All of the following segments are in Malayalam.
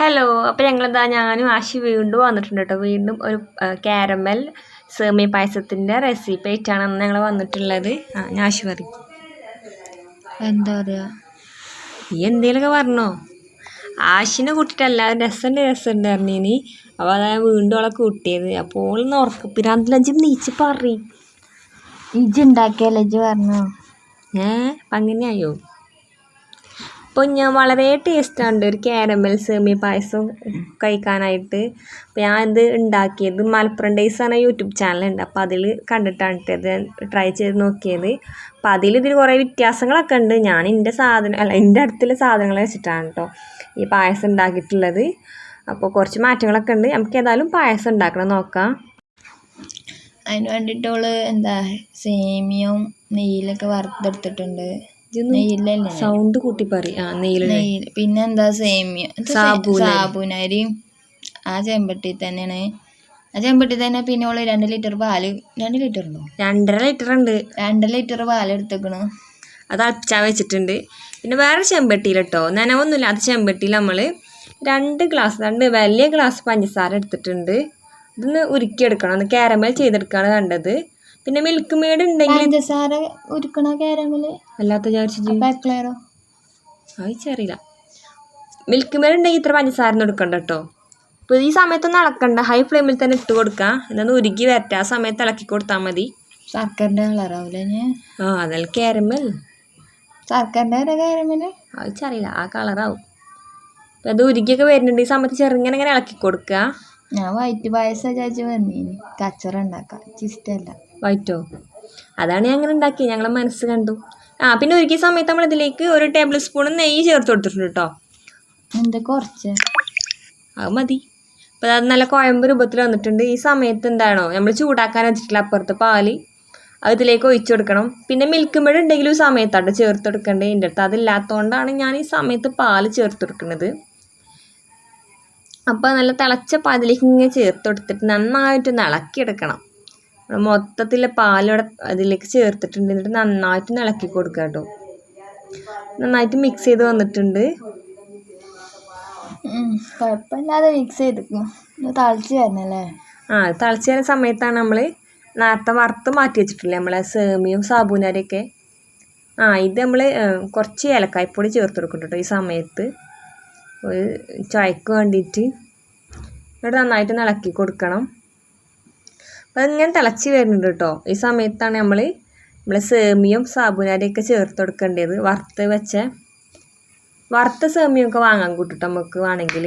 അപ്പോൾ ഞങ്ങളെന്താ ഞാനും ആശി വീണ്ടും വന്നിട്ടുണ്ട് കേട്ടോ വീണ്ടും ഒരു കാരമൽ സേമിയ പായസത്തിന്റെ റെസിപ്പി ആയിട്ടാണ് അന്ന് ഞങ്ങൾ വന്നിട്ടുള്ളത്. ആ ഞാൻ ആശി പറയും. എന്താ പറയുക നീ എന്തേലൊക്കെ പറഞ്ഞോ. ആശിനെ കൂട്ടിയിട്ടല്ല രസമുണ്ട് രസമുണ്ട് പറഞ്ഞിനി അപ്പോൾ അതാ വീണ്ടും അവളെ കൂട്ടിയത്. അപ്പോൾ ഓളൊന്ന് ഉറക്കപ്പിരാന്തിലഞ്ച് നീച്ച് പറയും. ഇജ്ജ് ഉണ്ടാക്കിയല്ലേ ഇജ്ജ് പറഞ്ഞോ? ഏ അപ്പം അങ്ങനെയായോ? അപ്പോൾ ഞാൻ വളരെ ടേസ്റ്റാണ് ഒരു കാരമൽ സേമിയ പായസം കഴിക്കാനായിട്ട്. അപ്പോൾ ഞാൻ ഇത് ഉണ്ടാക്കിയത് മലപ്പുറം ഡേയ്സ് എന്ന യൂട്യൂബ് ചാനലുണ്ട് അപ്പോൾ അതിൽ കണ്ടിട്ടാണ് ട്ടോ ഇത് ട്രൈ ചെയ്ത് നോക്കിയത്. അപ്പോൾ അതിൽ ഇതിൽ കുറേ വ്യത്യാസങ്ങളൊക്കെ ഉണ്ട്. ഞാൻ എന്റെ സാധനം അല്ല എന്റെ അടുത്തുള്ള സാധനങ്ങൾ വെച്ചിട്ടാണ് കേട്ടോ ഈ പായസം ഉണ്ടാക്കിയിട്ടുള്ളത്. അപ്പോൾ കുറച്ച് മാറ്റങ്ങളൊക്കെ ഉണ്ട്. നമുക്ക് ഏതായാലും പായസം ഉണ്ടാക്കണം നോക്കാം. അതിന് വേണ്ടിയിട്ട് എന്താ സേമിയവും നെയ്യിലൊക്കെ വറുത്തെടുത്തിട്ടുണ്ട്. നെയ്യിലല്ലേ? സൗണ്ട് കൂട്ടി ആ നെയ്യിൽ പിന്നെ എന്താ സേമിയ? ഇത് സേ- ആ ചെമ്പട്ടി തന്നെയാണ്. ആ ചെമ്പട്ടി തന്നെ പിന്നെ ഓൾ രണ്ട് ലിറ്റർ പാൽ രണ്ട് ലിറ്റർ ഉണ്ടോ? രണ്ടര ലിറ്റർ ഉണ്ട്. രണ്ട് ലിറ്റർ പാൽ എടുത്തേക്കണ്. അത് അച്ചാൻ വെച്ചിട്ടുണ്ട്. പിന്നെ വേറെ ചെമ്പട്ടിയിൽ കേട്ടോ നനവൊന്നുമില്ല. അത് ചെമ്പട്ടിയിൽ നമ്മൾ രണ്ട് ഗ്ലാസ് രണ്ട് വലിയ ഗ്ലാസ് പഞ്ചസാര എടുത്തിട്ടുണ്ട്. ഇതൊന്ന് ഉരുക്കിയെടുക്കണം. ഒന്ന് കാരമൽ ചെയ്തെടുക്കുകയാണ് വേണ്ടത് പിന്നെ മിൽക്ക് മേഡ് ഉണ്ടെങ്കിൽ പഞ്ചസാര ഉരുക്കണ കാരമൽ അല്ലാത്ത വിചാരിച്ചു എക്ലെയറോ മിൽക്ക് മേഡ് ഉണ്ടെങ്കിൽ ഇത്ര പഞ്ചസാര ഒന്നും എടുക്കണ്ട കേട്ടോ ഇപ്പോൾ ഈ സമയത്തൊന്നും അളക്കണ്ട. ഹൈ ഫ്ലെയിമിൽ തന്നെ ഇട്ട് കൊടുക്കുക എന്നൊന്ന് ഉരുകി വരട്ടെ. ആ സമയത്ത് ഇളക്കി കൊടുത്താൽ മതി. സർക്കാരിന്റെ കളറാവില്ലേ ഞാൻ ആ അതല്ല കാരമൽ സർക്കാരിന്റെ കാരമൽ അത് ആ കളറാവും അപ്പം അത് ഉരുക്കിയൊക്കെ വരുന്നുണ്ട്. ഈ സമയത്ത് ചെറുങ്ങനെ ഇങ്ങനെ ഇളക്കി കൊടുക്കുക ഞാൻ വൈറ്റ് പായസം ചാച്ചി വന്നീന്. കച്ചറ ഉണ്ടാക്കാം. ഇഷ്ടമല്ല വൈറ്റോ അതാണ് ഞാൻ അങ്ങനെ ഉണ്ടാക്കി ഞങ്ങളെ മനസ്സ് കണ്ടു. ആ പിന്നെ ഒരുക്കി സമയത്ത് നമ്മൾ ഇതിലേക്ക് ഒരു ടേബിൾ സ്പൂൺ നെയ്യ് ചേർത്ത് കൊടുത്തിട്ടുണ്ട് കേട്ടോ. എന്താ കുറച്ച്? അത് മതി. അപ്പോൾ അത് നല്ല കുഴമ്പ് രൂപത്തിൽ വന്നിട്ടുണ്ട്. ഈ സമയത്ത് എന്താണോ? നമ്മൾ ചൂടാക്കാൻ വെച്ചിട്ടില്ല അപ്പുറത്ത് പാൽ അത് ഇതിലേക്ക് ഒഴിച്ചു കൊടുക്കണം. പിന്നെ മിൽക്ക് മെയ്ഡ് ഉണ്ടെങ്കിലും ഈ സമയത്താണ് ചേർത്ത് കൊടുക്കേണ്ടത് എന്റെ അടുത്ത് അതില്ലാത്തതുകൊണ്ടാണ് ഞാൻ ഈ സമയത്ത് പാൽ ചേർത്ത് കൊടുക്കുന്നത്. അപ്പോൾ നല്ല തിളച്ച പാതിലേക്ക് ഇങ്ങനെ ചേർത്ത് കൊടുത്തിട്ട് നന്നായിട്ടൊന്ന് ഇളക്കിയെടുക്കണം. നമ്മൾ മൊത്തത്തിലെ പാലിവിടെ അതിലേക്ക് ചേർത്തിട്ടുണ്ട്. എന്നിട്ട് നന്നായിട്ട് ഇളക്കി കൊടുക്കുക കേട്ടോ നന്നായിട്ട് മിക്സ് ചെയ്ത് വന്നിട്ടുണ്ട്. കുഴപ്പമില്ലാതെ മിക്സ് ചെയ്തിരിക്കും തളിച്ച് വരണല്ലേ? ആ തളിച്ച് തരുന്ന വരുന്ന സമയത്താണ് നമ്മൾ നേരത്തെ വറുത്ത് മാറ്റി വെച്ചിട്ടില്ലേ? നമ്മളെ സേമിയും സാബൂനാരൊക്കെ ആ ഇത് നമ്മൾ കുറച്ച് ഏലക്കായ്പൊടി ചേർത്ത് കൊടുക്കും കേട്ടോ ഈ സമയത്ത്. ഒരു ചായക്ക് വേണ്ടിയിട്ട്. എന്നിട്ട് നന്നായിട്ട് ഇളക്കി കൊടുക്കണം. അതിങ്ങനെ തിളച്ച് വരുന്നുണ്ട് കേട്ടോ. ഈ സമയത്താണ് നമ്മൾ നമ്മൾ സേമിയും സാബുനാരിയൊക്കെ ചേർത്ത് കൊടുക്കേണ്ടത്. വറുത്ത് വെച്ച വറുത്ത സേമിയൊക്കെ വാങ്ങാൻ കൂട്ടിട്ട് നമുക്ക് വേണമെങ്കിൽ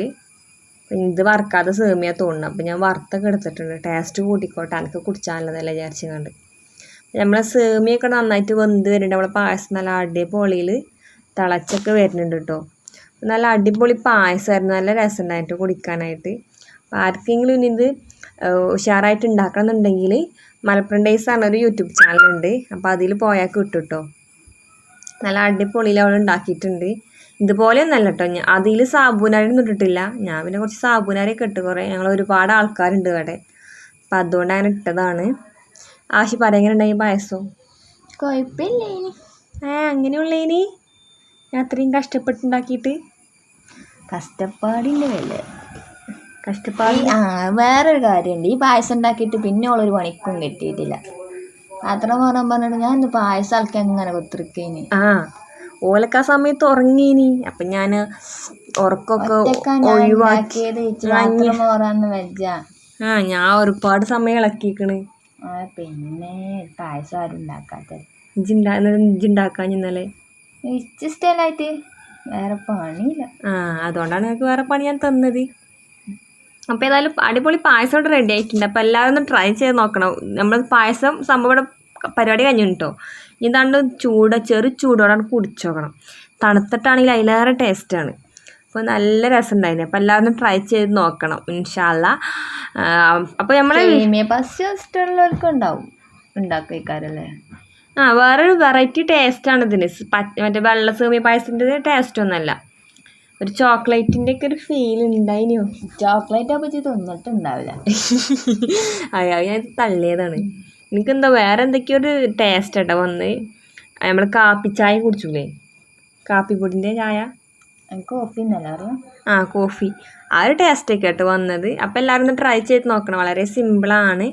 ഇത് വറുക്കാതെ സേമിയ തോന്നണം അപ്പം ഞാൻ വറുത്തൊക്കെ എടുത്തിട്ടുണ്ട്. ടേസ്റ്റ് കൂട്ടിക്കോട്ടെ. എനിക്ക് കുടിച്ചാൽ നല്ലതല്ല വിചാരിച്ചു നമ്മൾ സേമിയൊക്കെ നന്നായിട്ട് വെന്ത് വരുന്നുണ്ട്. നമ്മളെ പായസം നല്ല അടിപൊളിയിൽ തിളച്ചൊക്കെ വരുന്നുണ്ട് കേട്ടോ. നല്ല അടിപൊളി പായസമായിരുന്നു നല്ല രസമുണ്ടായിട്ട് കുടിക്കാനായിട്ട്. ആർക്കെങ്കിലും ഇനി ഇത് ഉഷാറായിട്ട് ഉണ്ടാക്കണം എന്നുണ്ടെങ്കിൽ മലപ്പുറം ഡേയ്സ് ഒരു യൂട്യൂബ് ചാനലുണ്ട്. അപ്പോൾ അതിൽ പോയാൽ കിട്ടും കേട്ടോ നല്ല അടിപൊളിയിൽ അവൾ ഉണ്ടാക്കിയിട്ടുണ്ട്. ഇതുപോലെയൊന്നല്ല കേട്ടോ ഞാൻ അതിൽ സാബുനാരൊന്നും ഇട്ടിട്ടില്ല. ഞാൻ പിന്നെ കുറച്ച് സാബുനാരൊക്കെ ഇട്ട് കുറേ ഞങ്ങൾ ഒരുപാട് ആൾക്കാരുണ്ട് ഇവിടെ. അപ്പം അതുകൊണ്ട് അങ്ങനെ ഇട്ടതാണ്. ആശി പറയാൻ ഉണ്ടായി പായസവും കുഴപ്പമില്ല ഇനി ഏ അങ്ങനെയുള്ളേനി ഞാൻ അത്രയും കഷ്ടപ്പെട്ടുണ്ടാക്കിയിട്ട് കഷ്ടപ്പാടിന്റെ വില. കഷ്ടപ്പാട് ആ വേറൊരു കാര്യമുണ്ട്. ഈ പായസം ഉണ്ടാക്കിയിട്ട് പിന്നെ ഓളൊരു പണിക്കും കിട്ടിയിട്ടില്ല. അത്ര പറയാൻ പറഞ്ഞിട്ട് ഞാൻ ഇന്ന് പായസം ആൾക്ക് എങ്ങനെ കൊത്തിരിക്കേന്? ആ ഓലക്ക ആ സമയത്ത് ഉറങ്ങീനി. അപ്പൊ ഞാൻ ഉറക്കൊക്കെ ഒഴിവാക്കി പോറാന്ന് വെച്ചാ ആ ഞാൻ ഒരുപാട് സമയം ഇളക്കിക്കണ് ആ പിന്നെ പായസം ആരും ഉണ്ടാക്കാത്തത്. ഇഞ്ചിണ്ടാ ഇഞ്ചിണ്ടാക്കാൻ ഇന്നലെ? ഇഷ്ടമല്ലായിട്ട് വേറെ പണിയില്ല. ആ അതുകൊണ്ടാണ് നിങ്ങൾക്ക് വേറെ പണി ഞാൻ തന്നത്. അപ്പോൾ ഏതായാലും അടിപൊളി പായസം ഇവിടെ റെഡി ആയിട്ടുണ്ട്. അപ്പോൾ എല്ലാവരും ഒന്ന് ട്രൈ ചെയ്ത് നോക്കണം. നമ്മൾ പായസം സംഭവം ഇവിടെ പരിപാടി കഴിഞ്ഞു കേട്ടോ ഇതാണ്ട് ചൂട് ചെറു ചൂടോടാണ് കുടിച്ചു നോക്കണം. തണുത്തിട്ടാണെങ്കിൽ അതിലേറെ ടേസ്റ്റാണ് അപ്പോൾ നല്ല രസം ഉണ്ടായിരുന്നു അപ്പോൾ എല്ലാവരും ഒന്ന് ട്രൈ ചെയ്ത് നോക്കണം. ഇൻഷാല്ല. അപ്പോൾ നമ്മൾ ഇഷ്ടമുള്ളവർക്ക് ഉണ്ടാവും. ഉണ്ടാക്കിക്കാരല്ലേ ആ വേറൊരു വെറൈറ്റി ടേസ്റ്റാണ് ഇതിന്. മറ്റേ വെള്ള സേമിയ പായസത്തിന്റെ ടേസ്റ്റ് ഒന്നല്ല ഒരു ചോക്ലേറ്റിന്റെ ഒക്കെ ഒരു ഫീൽ ഉണ്ടായിനോ ചോക്ലേറ്റ് പറ്റി തിന്നിട്ടുണ്ടാവില്ല. അയ്യോ ഞാൻ തള്ളിയതാണ്. എനിക്കെന്താ വേറെ എന്തൊക്കെയോ ഒരു ടേസ്റ്റ് കേട്ടോ വന്ന്? നമ്മൾ കാപ്പി ചായ കുടിച്ചൂലേ? കാപ്പിപ്പൊടിന്റെ ചായ? കോഫി ആ കോഫി ആ ഒരു ടേസ്റ്റൊക്കെ കേട്ടോ വന്നത്. അപ്പോൾ എല്ലാവരും ഒന്ന് ട്രൈ ചെയ്ത് നോക്കണം. വളരെ സിമ്പിളാണ്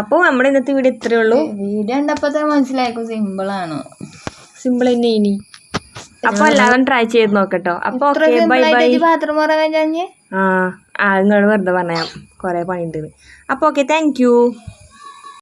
അപ്പോൾ നമ്മുടെ ഇന്നത്തെ വീഡിയോ ഇത്രയേ ഉള്ളൂ. വീഡിയോ കണ്ടപ്പോൾ മനസ്സിലായിക്കോ സിമ്പിളാണ് സിമ്പിൾ തന്നെ ഇനി. അപ്പോൾ എല്ലാവരും ട്രൈ ചെയ്ത് നോക്കട്ടോ. അപ്പൊ ബൈ ബൈ പാത്രം പറയാൻ കഴിഞ്ഞ്? ആ ആ വെറുതെ പറഞ്ഞാൽ കുറേ പണിയുണ്ട് അപ്പൊ ഓക്കെ താങ്ക് യു